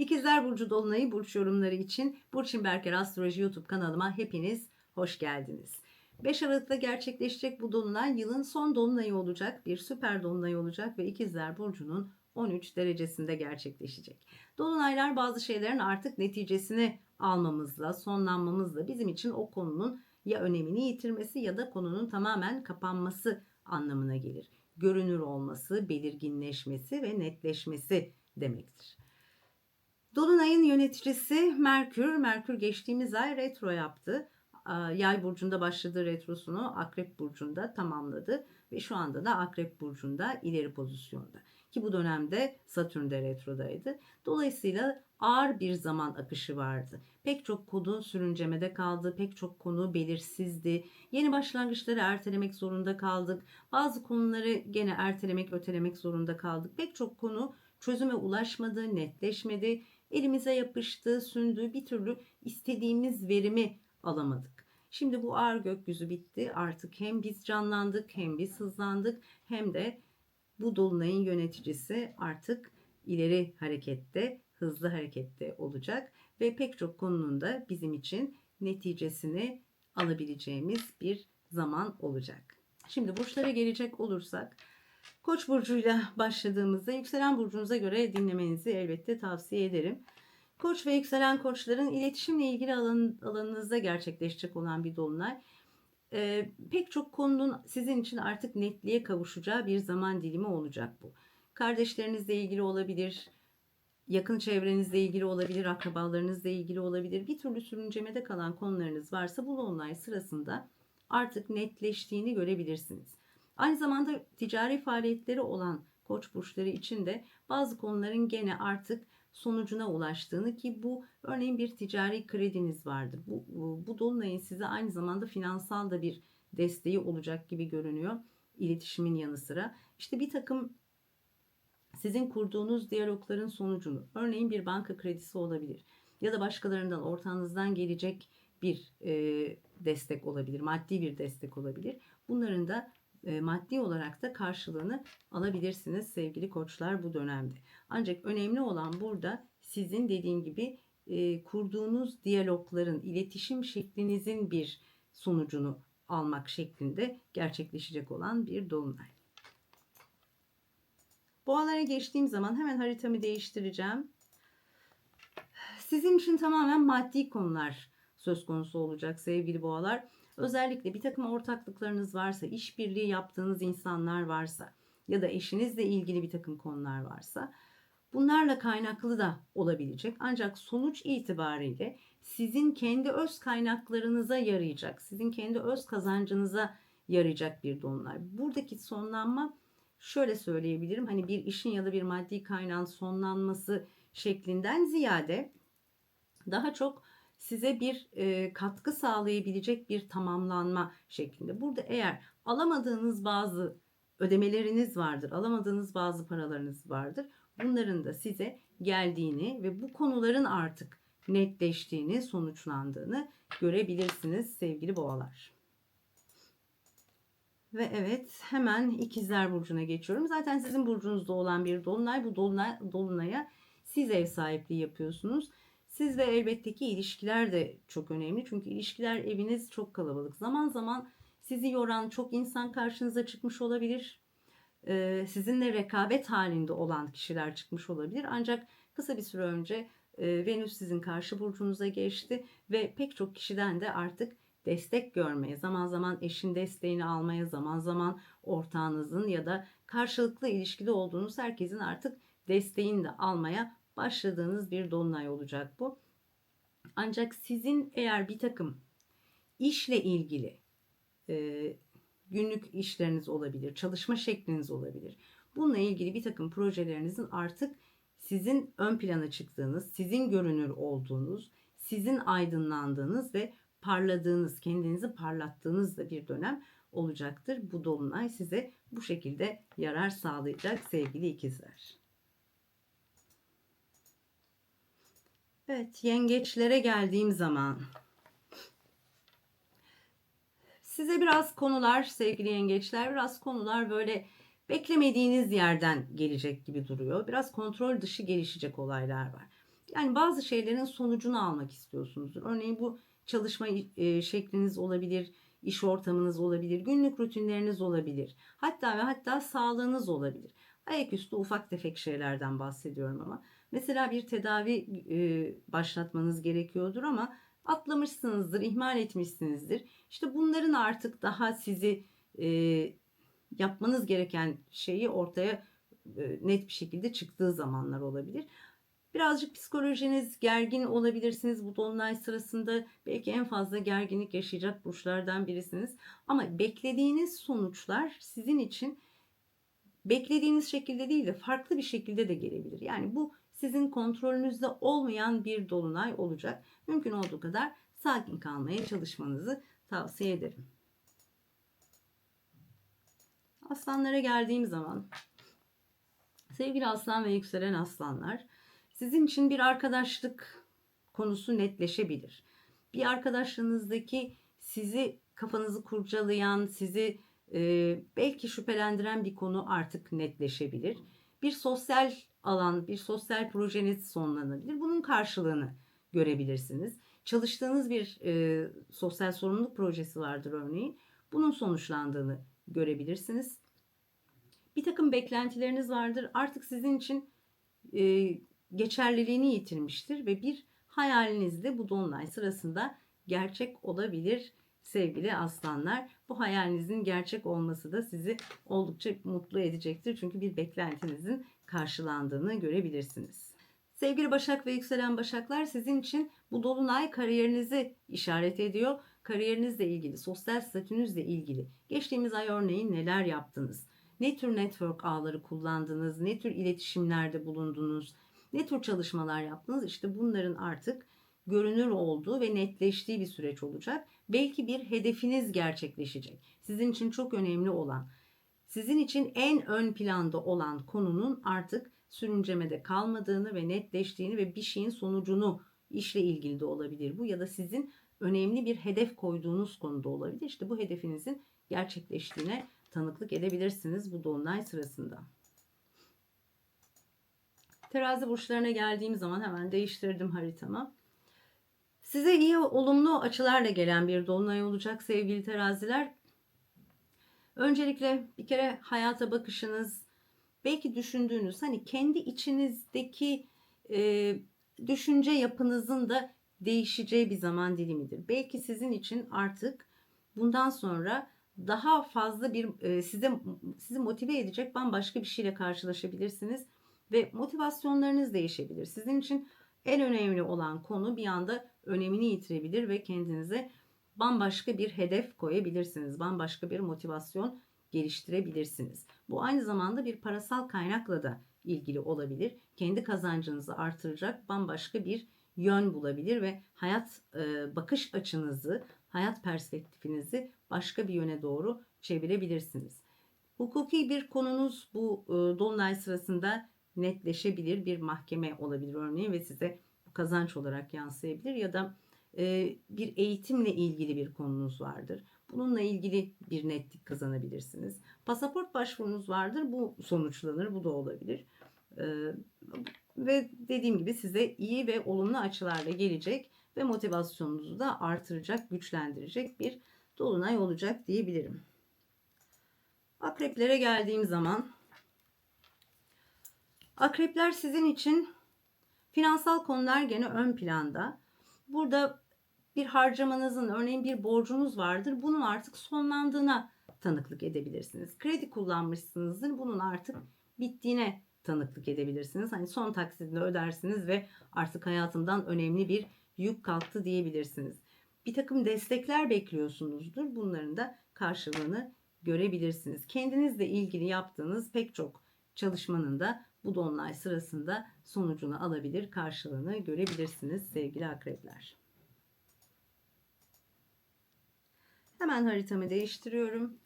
İkizler Burcu Dolunay'ı burç yorumları için Burçin Berker Astroloji YouTube kanalıma hepiniz hoş geldiniz. 5 Aralık'ta gerçekleşecek bu dolunay yılın son dolunayı olacak. Bir süper dolunay olacak ve İkizler Burcu'nun 13 derecesinde gerçekleşecek. Dolunaylar bazı şeylerin artık neticesini almamızla, sonlanmamızla bizim için o konunun ya önemini yitirmesi ya da konunun tamamen kapanması anlamına gelir. Görünür olması, belirginleşmesi ve netleşmesi demektir. Dolunay'ın yöneticisi Merkür. Merkür geçtiğimiz ay retro yaptı. Yay burcunda başladığı retrosunu Akrep burcunda tamamladı ve şu anda da Akrep burcunda ileri pozisyonda. Ki bu dönemde Satürn de retrodaydı. Dolayısıyla ağır bir zaman akışı vardı. Pek çok konu sürüncemede kaldı, pek çok konu belirsizdi. Yeni başlangıçları ertelemek zorunda kaldık. Bazı konuları gene ertelemek, ötelemek zorunda kaldık. Pek çok konu çözüme ulaşmadı, netleşmedi, elimize yapıştı, sündü. Bir türlü istediğimiz verimi alamadık. Şimdi bu ağır gökyüzü bitti. Artık hem biz canlandık, hem biz hızlandık, hem de bu dolunayın yöneticisi artık ileri harekette, hızlı harekette olacak ve pek çok konunun da bizim için neticesini alabileceğimiz bir zaman olacak. Şimdi burçlara gelecek olursak Koç burcuyla başladığımızda yükselen burcunuza göre dinlemenizi elbette tavsiye ederim. Koç ve yükselen koçların iletişimle ilgili alan, alanınızda gerçekleşecek olan bir dolunay. Ee, pek çok konunun sizin için artık netliğe kavuşacağı bir zaman dilimi olacak bu. Kardeşlerinizle ilgili olabilir, yakın çevrenizle ilgili olabilir, akrabalarınızla ilgili olabilir. Bir türlü sürüncemede kalan konularınız varsa bu dolunay sırasında artık netleştiğini görebilirsiniz. Aynı zamanda ticari faaliyetleri olan koç burçları için de bazı konuların gene artık sonucuna ulaştığını ki bu örneğin bir ticari krediniz vardır. Bu, bu, bu dolunayın size aynı zamanda finansal da bir desteği olacak gibi görünüyor iletişimin yanı sıra. İşte bir takım sizin kurduğunuz diyalogların sonucunu örneğin bir banka kredisi olabilir ya da başkalarından ortağınızdan gelecek bir e, destek olabilir maddi bir destek olabilir bunların da maddi olarak da karşılığını alabilirsiniz sevgili koçlar bu dönemde. Ancak önemli olan burada sizin dediğim gibi e, kurduğunuz diyalogların, iletişim şeklinizin bir sonucunu almak şeklinde gerçekleşecek olan bir dolunay. Boğalara geçtiğim zaman hemen haritamı değiştireceğim. Sizin için tamamen maddi konular söz konusu olacak sevgili boğalar. Özellikle bir takım ortaklıklarınız varsa, işbirliği yaptığınız insanlar varsa ya da eşinizle ilgili bir takım konular varsa bunlarla kaynaklı da olabilecek. Ancak sonuç itibariyle sizin kendi öz kaynaklarınıza yarayacak, sizin kendi öz kazancınıza yarayacak bir donlar. Buradaki sonlanma şöyle söyleyebilirim. Hani bir işin ya da bir maddi kaynağın sonlanması şeklinden ziyade daha çok size bir e, katkı sağlayabilecek bir tamamlanma şeklinde. Burada eğer alamadığınız bazı ödemeleriniz vardır, alamadığınız bazı paralarınız vardır. Bunların da size geldiğini ve bu konuların artık netleştiğini, sonuçlandığını görebilirsiniz sevgili boğalar. Ve evet hemen ikizler burcuna geçiyorum. Zaten sizin burcunuzda olan bir dolunay. Bu dolunay, dolunaya siz ev sahipliği yapıyorsunuz. Siz ve elbette ki ilişkiler de çok önemli. Çünkü ilişkiler eviniz çok kalabalık. Zaman zaman sizi yoran çok insan karşınıza çıkmış olabilir. Ee, sizinle rekabet halinde olan kişiler çıkmış olabilir. Ancak kısa bir süre önce e, Venüs sizin karşı burcunuza geçti ve pek çok kişiden de artık destek görmeye, zaman zaman eşin desteğini almaya, zaman zaman ortağınızın ya da karşılıklı ilişkide olduğunuz herkesin artık desteğini de almaya başladığınız bir dolunay olacak bu. Ancak sizin eğer bir takım işle ilgili e, günlük işleriniz olabilir, çalışma şekliniz olabilir. Bununla ilgili bir takım projelerinizin artık sizin ön plana çıktığınız, sizin görünür olduğunuz, sizin aydınlandığınız ve parladığınız, kendinizi parlattığınız da bir dönem olacaktır. Bu dolunay size bu şekilde yarar sağlayacak sevgili ikizler. Evet, yengeçlere geldiğim zaman size biraz konular sevgili yengeçler, biraz konular böyle beklemediğiniz yerden gelecek gibi duruyor. Biraz kontrol dışı gelişecek olaylar var. Yani bazı şeylerin sonucunu almak istiyorsunuzdur. Örneğin bu çalışma e, şekliniz olabilir, iş ortamınız olabilir, günlük rutinleriniz olabilir. Hatta ve hatta sağlığınız olabilir. Ayaküstü ufak tefek şeylerden bahsediyorum ama. Mesela bir tedavi e, başlatmanız gerekiyordur ama atlamışsınızdır, ihmal etmişsinizdir. İşte bunların artık daha sizi e, yapmanız gereken şeyi ortaya e, net bir şekilde çıktığı zamanlar olabilir. Birazcık psikolojiniz gergin olabilirsiniz bu dolunay sırasında. Belki en fazla gerginlik yaşayacak burçlardan birisiniz. Ama beklediğiniz sonuçlar sizin için beklediğiniz şekilde değil de farklı bir şekilde de gelebilir. Yani bu sizin kontrolünüzde olmayan bir dolunay olacak. Mümkün olduğu kadar sakin kalmaya çalışmanızı tavsiye ederim. Aslanlara geldiğim zaman sevgili aslan ve yükselen aslanlar sizin için bir arkadaşlık konusu netleşebilir. Bir arkadaşlığınızdaki sizi kafanızı kurcalayan, sizi e, belki şüphelendiren bir konu artık netleşebilir. Bir sosyal alan, bir sosyal projeniz sonlanabilir. Bunun karşılığını görebilirsiniz. Çalıştığınız bir e, sosyal sorumluluk projesi vardır örneğin. Bunun sonuçlandığını görebilirsiniz. Bir takım beklentileriniz vardır. Artık sizin için e, geçerliliğini yitirmiştir ve bir hayaliniz de bu dolunay sırasında gerçek olabilir sevgili aslanlar. Bu hayalinizin gerçek olması da sizi oldukça mutlu edecektir. Çünkü bir beklentinizin karşılandığını görebilirsiniz. Sevgili Başak ve yükselen Başaklar sizin için bu dolunay kariyerinizi işaret ediyor. Kariyerinizle ilgili, sosyal statünüzle ilgili geçtiğimiz ay örneğin neler yaptınız? Ne tür network ağları kullandınız? Ne tür iletişimlerde bulundunuz? Ne tür çalışmalar yaptınız? İşte bunların artık görünür olduğu ve netleştiği bir süreç olacak. Belki bir hedefiniz gerçekleşecek. Sizin için çok önemli olan, sizin için en ön planda olan konunun artık sürüncemede kalmadığını ve netleştiğini ve bir şeyin sonucunu işle ilgili de olabilir bu ya da sizin önemli bir hedef koyduğunuz konuda olabilir. İşte bu hedefinizin gerçekleştiğine tanıklık edebilirsiniz bu dolunay sırasında. Terazi burçlarına geldiğim zaman hemen değiştirdim haritamı. Size iyi olumlu açılarla gelen bir dolunay olacak sevgili teraziler. Öncelikle bir kere hayata bakışınız, belki düşündüğünüz hani kendi içinizdeki e, düşünce yapınızın da değişeceği bir zaman dilimidir. Belki sizin için artık bundan sonra daha fazla bir e, size sizi motive edecek bambaşka bir şeyle karşılaşabilirsiniz ve motivasyonlarınız değişebilir. Sizin için en önemli olan konu bir anda önemini yitirebilir ve kendinize bambaşka bir hedef koyabilirsiniz. Bambaşka bir motivasyon geliştirebilirsiniz. Bu aynı zamanda bir parasal kaynakla da ilgili olabilir. Kendi kazancınızı artıracak bambaşka bir yön bulabilir ve hayat e, bakış açınızı, hayat perspektifinizi başka bir yöne doğru çevirebilirsiniz. Hukuki bir konunuz bu e, dolunay sırasında netleşebilir bir mahkeme olabilir örneğin ve size kazanç olarak yansıyabilir ya da e, bir eğitimle ilgili bir konunuz vardır. Bununla ilgili bir netlik kazanabilirsiniz. Pasaport başvurunuz vardır. Bu sonuçlanır. Bu da olabilir. E, ve dediğim gibi size iyi ve olumlu açılarla gelecek ve motivasyonunuzu da artıracak, güçlendirecek bir dolunay olacak diyebilirim. Akreplere geldiğim zaman Akrepler sizin için finansal konular gene ön planda. Burada bir harcamanızın örneğin bir borcunuz vardır. Bunun artık sonlandığına tanıklık edebilirsiniz. Kredi kullanmışsınızdır. Bunun artık bittiğine tanıklık edebilirsiniz. Hani son taksitini ödersiniz ve artık hayatımdan önemli bir yük kalktı diyebilirsiniz. Bir takım destekler bekliyorsunuzdur. Bunların da karşılığını görebilirsiniz. Kendinizle ilgili yaptığınız pek çok çalışmanın da bu dolunay sırasında sonucunu alabilir, karşılığını görebilirsiniz sevgili akrepler. Hemen haritamı değiştiriyorum.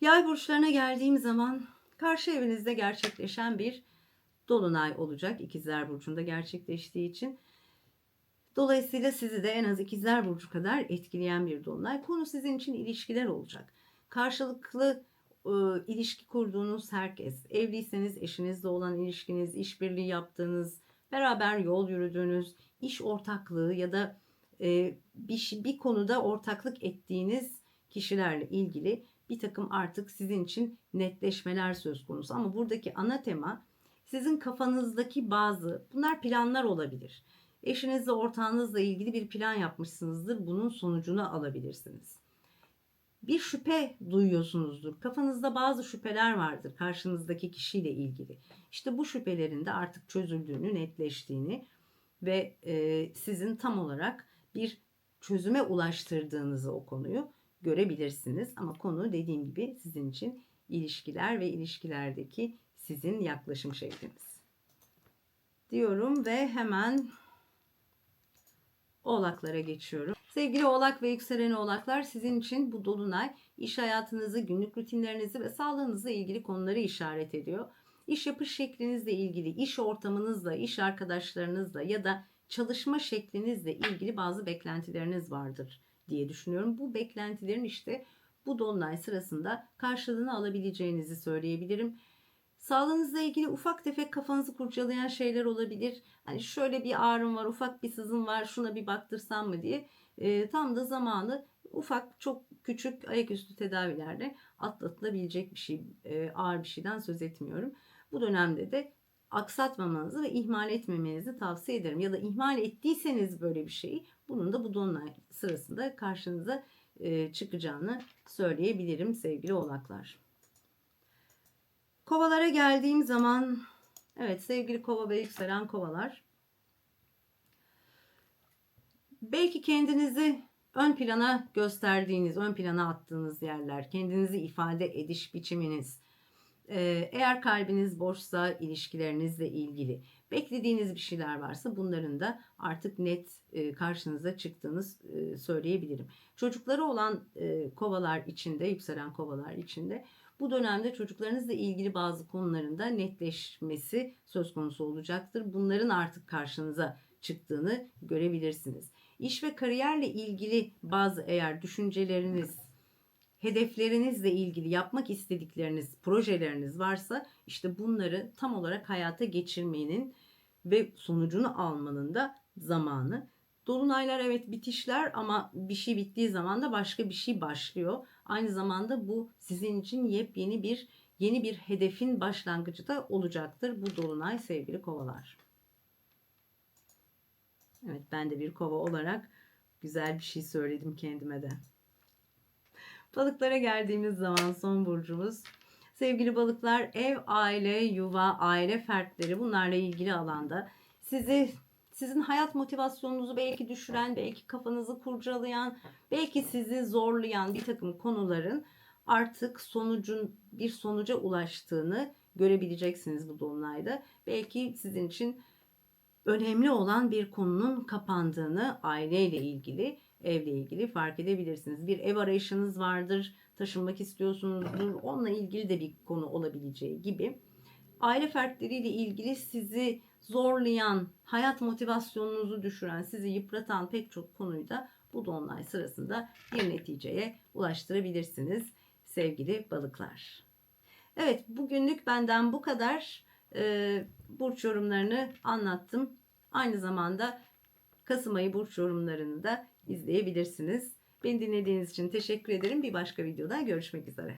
Yay burçlarına geldiğim zaman karşı evinizde gerçekleşen bir dolunay olacak. İkizler burcunda gerçekleştiği için. Dolayısıyla sizi de en az ikizler burcu kadar etkileyen bir dolunay. Konu sizin için ilişkiler olacak. Karşılıklı e, ilişki kurduğunuz herkes, evliyseniz eşinizle olan ilişkiniz, işbirliği yaptığınız beraber yol yürüdüğünüz, iş ortaklığı ya da e, bir, bir konuda ortaklık ettiğiniz kişilerle ilgili bir takım artık sizin için netleşmeler söz konusu. Ama buradaki ana tema sizin kafanızdaki bazı, bunlar planlar olabilir. Eşinizle, ortağınızla ilgili bir plan yapmışsınızdır. Bunun sonucunu alabilirsiniz. Bir şüphe duyuyorsunuzdur. Kafanızda bazı şüpheler vardır karşınızdaki kişiyle ilgili. İşte bu şüphelerin de artık çözüldüğünü, netleştiğini ve e, sizin tam olarak bir çözüme ulaştırdığınızı o konuyu görebilirsiniz. Ama konu dediğim gibi sizin için ilişkiler ve ilişkilerdeki sizin yaklaşım şekliniz. Diyorum ve hemen Oğlaklara geçiyorum. Sevgili Oğlak ve yükselen Oğlaklar sizin için bu dolunay iş hayatınızı, günlük rutinlerinizi ve sağlığınızla ilgili konuları işaret ediyor. İş yapış şeklinizle ilgili, iş ortamınızla, iş arkadaşlarınızla ya da çalışma şeklinizle ilgili bazı beklentileriniz vardır diye düşünüyorum. Bu beklentilerin işte bu dolunay sırasında karşılığını alabileceğinizi söyleyebilirim. Sağlığınızla ilgili ufak tefek kafanızı kurcalayan şeyler olabilir. Hani şöyle bir ağrım var, ufak bir sızım var, şuna bir baktırsam mı diye. Ee, tam da zamanı ufak, çok küçük ayaküstü tedavilerle atlatılabilecek bir şey, e, ağır bir şeyden söz etmiyorum. Bu dönemde de aksatmamanızı ve ihmal etmemenizi tavsiye ederim. Ya da ihmal ettiyseniz böyle bir şeyi bunun da bu dolunay sırasında karşınıza e, çıkacağını söyleyebilirim sevgili oğlaklar. Kovalara geldiğim zaman evet sevgili kova ve yükselen kovalar belki kendinizi ön plana gösterdiğiniz, ön plana attığınız yerler, kendinizi ifade ediş biçiminiz, ee, eğer kalbiniz boşsa ilişkilerinizle ilgili beklediğiniz bir şeyler varsa bunların da artık net e, karşınıza çıktığını e, söyleyebilirim. Çocukları olan e, kovalar içinde, yükselen kovalar içinde bu dönemde çocuklarınızla ilgili bazı konuların da netleşmesi söz konusu olacaktır. Bunların artık karşınıza çıktığını görebilirsiniz. İş ve kariyerle ilgili bazı eğer düşünceleriniz, hedeflerinizle ilgili yapmak istedikleriniz, projeleriniz varsa işte bunları tam olarak hayata geçirmenin ve sonucunu almanın da zamanı. Dolunaylar evet bitişler ama bir şey bittiği zaman da başka bir şey başlıyor. Aynı zamanda bu sizin için yepyeni bir yeni bir hedefin başlangıcı da olacaktır bu dolunay sevgili kovalar. Evet ben de bir kova olarak güzel bir şey söyledim kendime de. Balıklara geldiğimiz zaman son burcumuz. Sevgili balıklar ev, aile, yuva, aile fertleri bunlarla ilgili alanda sizi sizin hayat motivasyonunuzu belki düşüren, belki kafanızı kurcalayan, belki sizi zorlayan bir takım konuların artık sonucun bir sonuca ulaştığını görebileceksiniz bu dolunayda. Belki sizin için önemli olan bir konunun kapandığını aileyle ilgili, evle ilgili fark edebilirsiniz. Bir ev arayışınız vardır, taşınmak istiyorsunuzdur. Onunla ilgili de bir konu olabileceği gibi. Aile fertleriyle ilgili sizi zorlayan, hayat motivasyonunuzu düşüren, sizi yıpratan pek çok konuyu da bu dolunay sırasında bir neticeye ulaştırabilirsiniz sevgili balıklar. Evet bugünlük benden bu kadar. Ee, burç yorumlarını anlattım. Aynı zamanda Kasım ayı burç yorumlarını da izleyebilirsiniz. Beni dinlediğiniz için teşekkür ederim. Bir başka videoda görüşmek üzere.